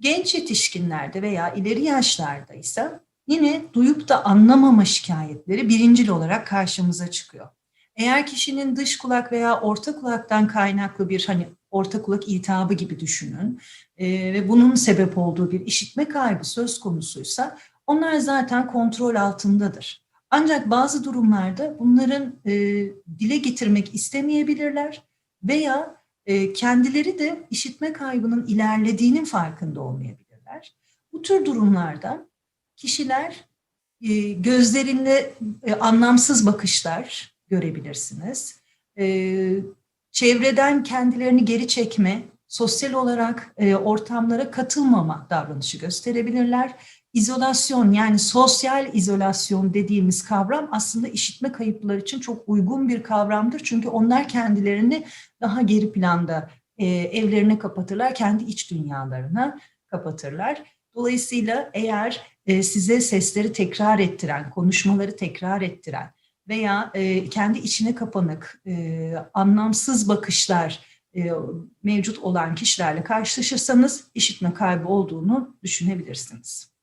Genç yetişkinlerde veya ileri yaşlarda ise yine duyup da anlamama şikayetleri birincil olarak karşımıza çıkıyor. Eğer kişinin dış kulak veya orta kulaktan kaynaklı bir hani orta kulak iltihabı gibi düşünün e, ve bunun sebep olduğu bir işitme kaybı söz konusuysa onlar zaten kontrol altındadır. Ancak bazı durumlarda bunların e, dile getirmek istemeyebilirler veya kendileri de işitme kaybının ilerlediğinin farkında olmayabilirler. Bu tür durumlarda kişiler e, gözlerinde e, anlamsız bakışlar görebilirsiniz. E, çevreden kendilerini geri çekme, sosyal olarak ortamlara katılmama davranışı gösterebilirler. İzolasyon yani sosyal izolasyon dediğimiz kavram aslında işitme kayıpları için çok uygun bir kavramdır. Çünkü onlar kendilerini daha geri planda e, evlerine kapatırlar, kendi iç dünyalarına kapatırlar. Dolayısıyla eğer e, size sesleri tekrar ettiren, konuşmaları tekrar ettiren veya e, kendi içine kapanık, e, anlamsız bakışlar e, mevcut olan kişilerle karşılaşırsanız işitme kaybı olduğunu düşünebilirsiniz.